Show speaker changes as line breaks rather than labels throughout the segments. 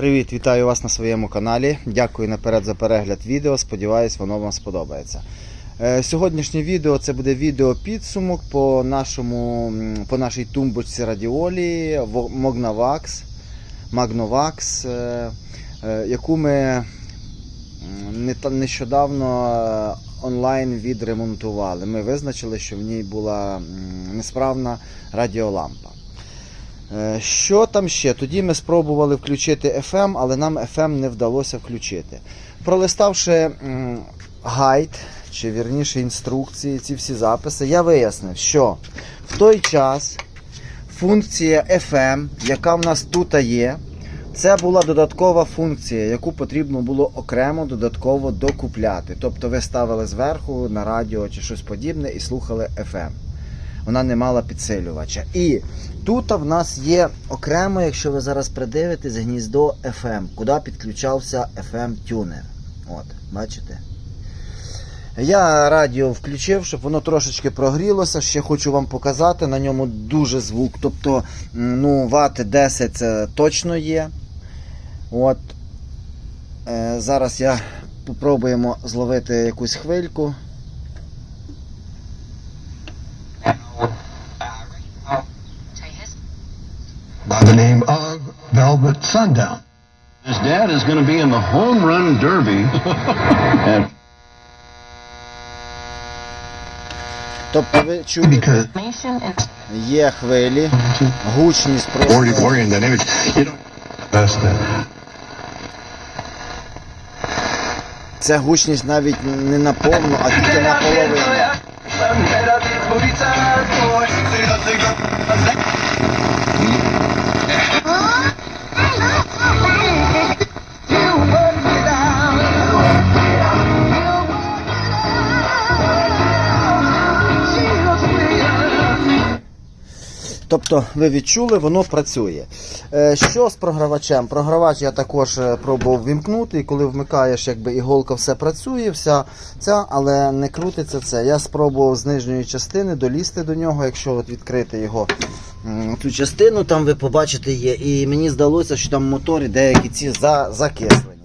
Привіт, вітаю вас на своєму каналі. Дякую наперед за перегляд відео. Сподіваюсь, воно вам сподобається. Е, Сьогоднішнє відео це буде відео підсумок по, нашому, по нашій тумбочці радіолі Magnavax, Magnavax, е, е, яку ми нещодавно онлайн відремонтували. Ми визначили, що в ній була несправна радіолампа. Е, Що там ще? Тоді ми спробували включити FM, але нам FM не вдалося включити. Пролиставши гайд, чи вірніше інструкції, ці всі записи, я вияснив, що в той час функція FM, яка в нас тут є, це була додаткова функція, яку потрібно було окремо додатково докупляти. Тобто ви ставили зверху на радіо чи щось подібне і слухали FM. Вона не мала підсилювача. І тут в нас є окремо, якщо ви зараз придивитесь, гніздо FM, куди підключався FM-тюнер. От, бачите? Я радіо включив, щоб воно трошечки прогрілося. Ще хочу вам показати. На ньому дуже звук. Тобто, ну, вати 10 це точно є. От. Е, зараз я попробуємо зловити якусь хвильку.
Sundown.
His dad is going to be in the home run derby. and
Тобто ви чуєте,
Because
information and
є хвилі, гучність
or you
просто.
orient that image, you don't. That's that.
Це гучність навіть не на повну, а тільки на Тобто ви відчули, воно працює. Е, Що з програвачем? Програвач я також е, пробував вімкнути, і коли вмикаєш, якби іголка все працює, вся ця, але не крутиться це. Я спробував з нижньої частини долізти до нього, якщо от відкрити його цю частину, там ви побачите є. І мені здалося, що там в моторі деякі ці за, закислені.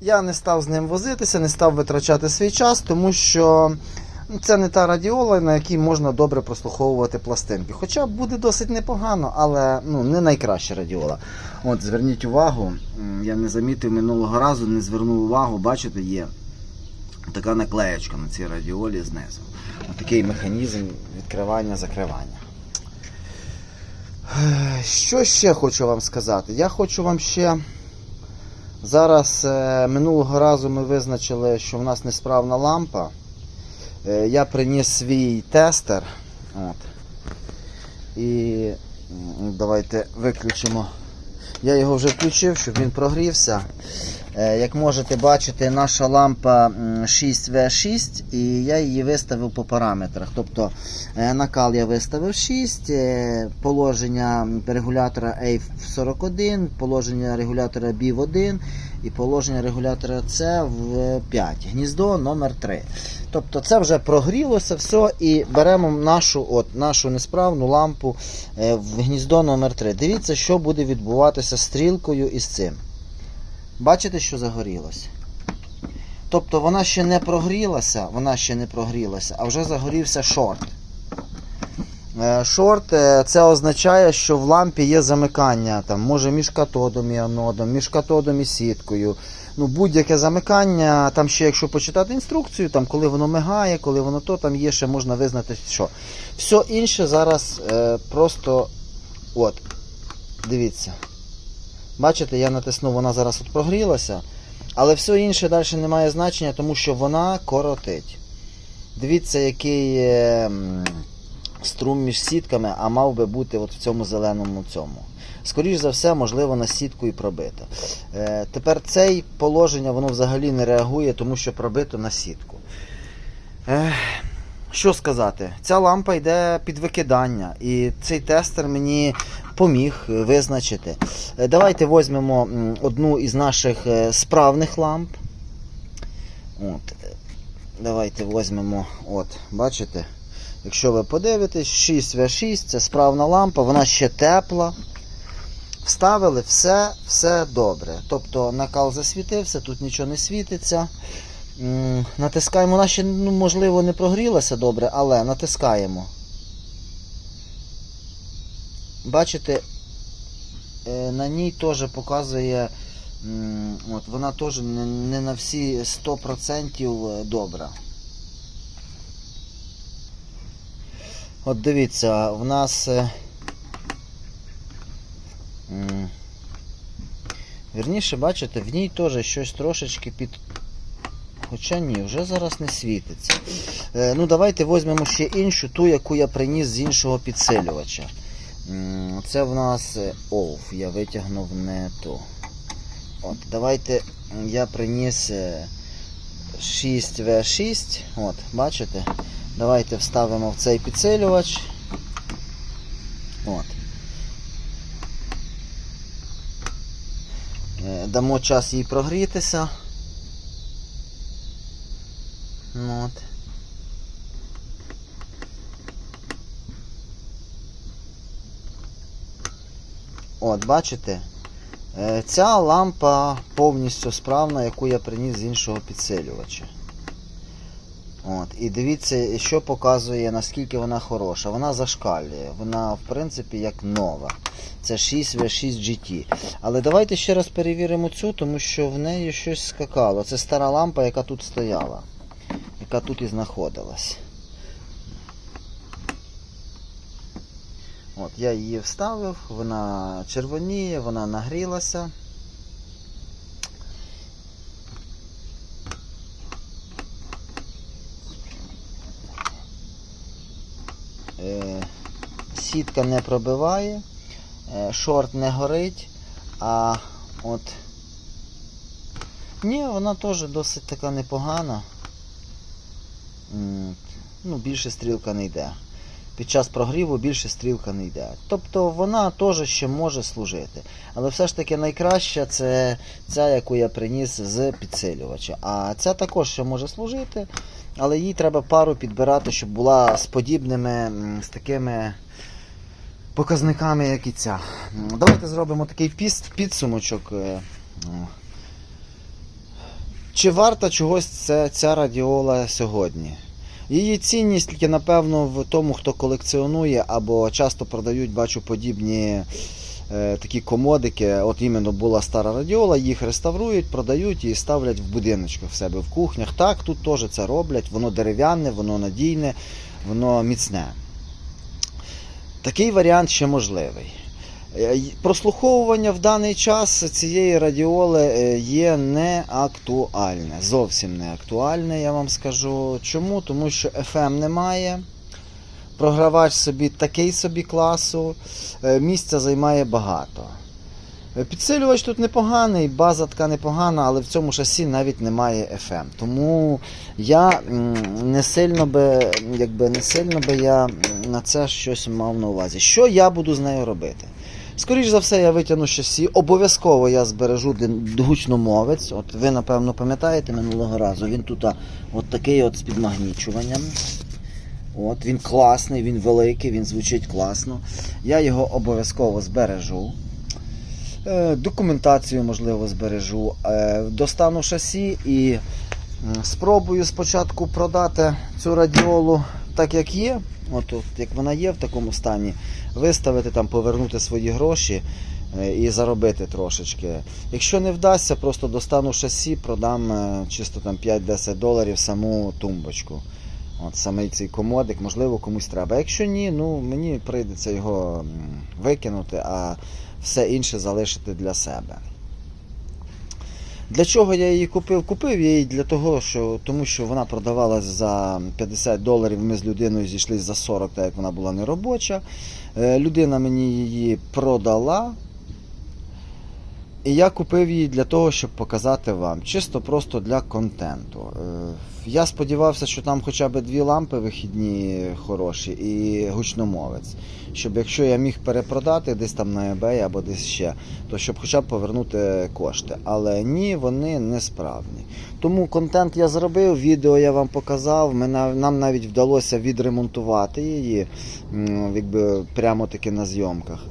Я не став з ним возитися, не став витрачати свій час, тому що це не та радіола, на якій можна добре прослуховувати пластинки. Хоча буде досить непогано, але ну, не найкраща радіола. От, зверніть увагу, я не замітив минулого разу, не звернув увагу, бачите, є така наклеєчка на цій радіолі знизу. Ось такий механізм відкривання-закривання. Е, Що ще хочу вам сказати? Я хочу вам ще. Зараз е, минулого разу ми визначили, що в нас несправна лампа. Е, я приніс свій тестер. От. І давайте виключимо. Я його вже включив, щоб він прогрівся. Е, Як можете бачити, наша лампа 6В6 і я її виставив по параметрах. Тобто е, накал я виставив 6, е, положення регулятора A41, положення регулятора B в 1 і положення регулятора C в 5. Гніздо номер 3. Тобто це вже прогрілося все і беремо нашу, от, нашу несправну лампу е, в гніздо номер 3. Дивіться, що буде відбуватися стрілкою і з цим. Бачите, що загорілося? Тобто вона ще не прогрілася, вона ще не прогрілася, а вже загорівся шорт. Е, Шорт е, це означає, що в лампі є замикання, там, може між катодом і анодом, між катодом і сіткою. Ну, будь-яке замикання, там ще якщо почитати інструкцію, там, коли воно мигає, коли воно то, там є ще можна визнати, що. Все інше зараз е, просто. От. Дивіться. Бачите, я натиснув, вона зараз от прогрілася. Але все інше далі не має значення, тому що вона коротить. Дивіться, який е, струм між сітками, а мав би бути от в цьому зеленому цьому. Скоріше за все, можливо, на сітку і пробито. Е, тепер це положення воно взагалі не реагує, тому що пробито на сітку. Е, що сказати? Ця лампа йде під викидання, і цей тестер мені поміг визначити. Е, Давайте візьмемо одну із наших е, справних ламп. От. е, Давайте візьмемо, от, бачите? Якщо ви подивитесь, 6В6 це справна лампа, вона ще тепла. Вставили все, все добре. Тобто накал засвітився, тут нічого не світиться. Натискаємо, вона ще, ну, можливо, не прогрілася добре, але натискаємо. Бачите, е, на ній теж показує, от, вона теж не, не на всі 100% добра. От дивіться, в нас. е, м, Вірніше, бачите, в ній теж щось трошечки під. Хоча ні, вже зараз не світиться. Е, ну, давайте візьмемо ще іншу, ту, яку я приніс з іншого підсилювача. Це в нас е, ОВ, я витягнув не ту. От, давайте я приніс е, 6В6. От, бачите? Давайте вставимо в цей підсилювач. От. Е, Дамо час їй прогрітися. От. От, бачите? Е, Ця лампа повністю справна, яку я приніс з іншого підсилювача. От, і дивіться, що показує, наскільки вона хороша. Вона зашкалює. Вона, в принципі, як нова. Це 6V6 GT. Але давайте ще раз перевіримо цю, тому що в неї щось скакало. Це стара лампа, яка тут стояла, яка тут і знаходилась. От, я її вставив, вона червоніє, вона нагрілася. Е, сітка не пробиває, е, шорт не горить, а от. Ні, вона теж досить така непогана. Ну, більше стрілка не йде. Під час прогріву більше стрілка не йде. Тобто вона теж ще може служити. Але все ж таки найкраща це ця, яку я приніс з підсилювача. А ця також ще може служити, але їй треба пару підбирати, щоб була з подібними, з такими показниками, як і ця. Давайте зробимо такий підсумочок. е. Чи варта чогось ця, ця радіола сьогодні? Її цінність тільки, напевно, в тому, хто колекціонує або часто продають, бачу, подібні е, такі комодики. От іменно була стара радіола, їх реставрують, продають і ставлять в будиночках в себе в кухнях. Так, тут теж це роблять, воно дерев'яне, воно надійне, воно міцне. Такий варіант ще можливий. Е, Прослуховування в даний час цієї радіоли е, є неактуальне. Зовсім не актуальне, я вам скажу. Чому? Тому що FM немає. Програвач собі такий собі класу, е, місця займає багато. Підсилювач тут непоганий, база така непогана, але в цьому шасі навіть немає FM. Тому я не сильно би, якби не сильно би я на це щось мав на увазі. Що я буду з нею робити? Скоріше за все, я витягну шасі. Обов'язково я збережу гучномовець. От ви, напевно, пам'ятаєте минулого разу. Він тут от такий от з підмагнічуванням. От, він класний, він великий, він звучить класно. Я його обов'язково збережу. Е, Документацію, можливо, збережу. Е, Достану шасі і спробую спочатку продати цю радіолу так, як є. От, от як вона є в такому стані, виставити там, повернути свої гроші е, і заробити трошечки. Якщо не вдасться, просто достану шасі, продам е, чисто там 5-10 доларів саму тумбочку. От саме цей комодик, можливо, комусь треба. Якщо ні, ну мені прийдеться його викинути, а все інше залишити для себе. Для чого я її купив? Купив я її для того, що, тому що вона продавалась за 50 доларів. Ми з людиною зійшли за 40, так як вона була неробоча. Е, Людина мені її продала. І я купив її для того, щоб показати вам. Чисто просто для контенту. Е, Я сподівався, що там хоча б дві лампи вихідні хороші і гучномовець. Щоб якщо я міг перепродати десь там на eBay або десь ще, то щоб хоча б повернути кошти. Але ні, вони не справні. Тому контент я зробив, відео я вам показав. Ми Нам навіть вдалося відремонтувати її, якби прямо таки на зйомках.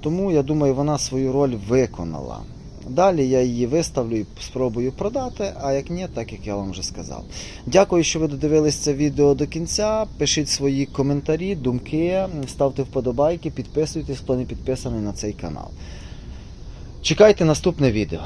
Тому я думаю, вона свою роль виконала. Далі я її виставлю і спробую продати, а як ні, так як я вам вже сказав. Дякую, що ви додивились це відео до кінця. Пишіть свої коментарі, думки, ставте вподобайки, підписуйтесь, хто не підписаний на цей канал. Чекайте наступне відео.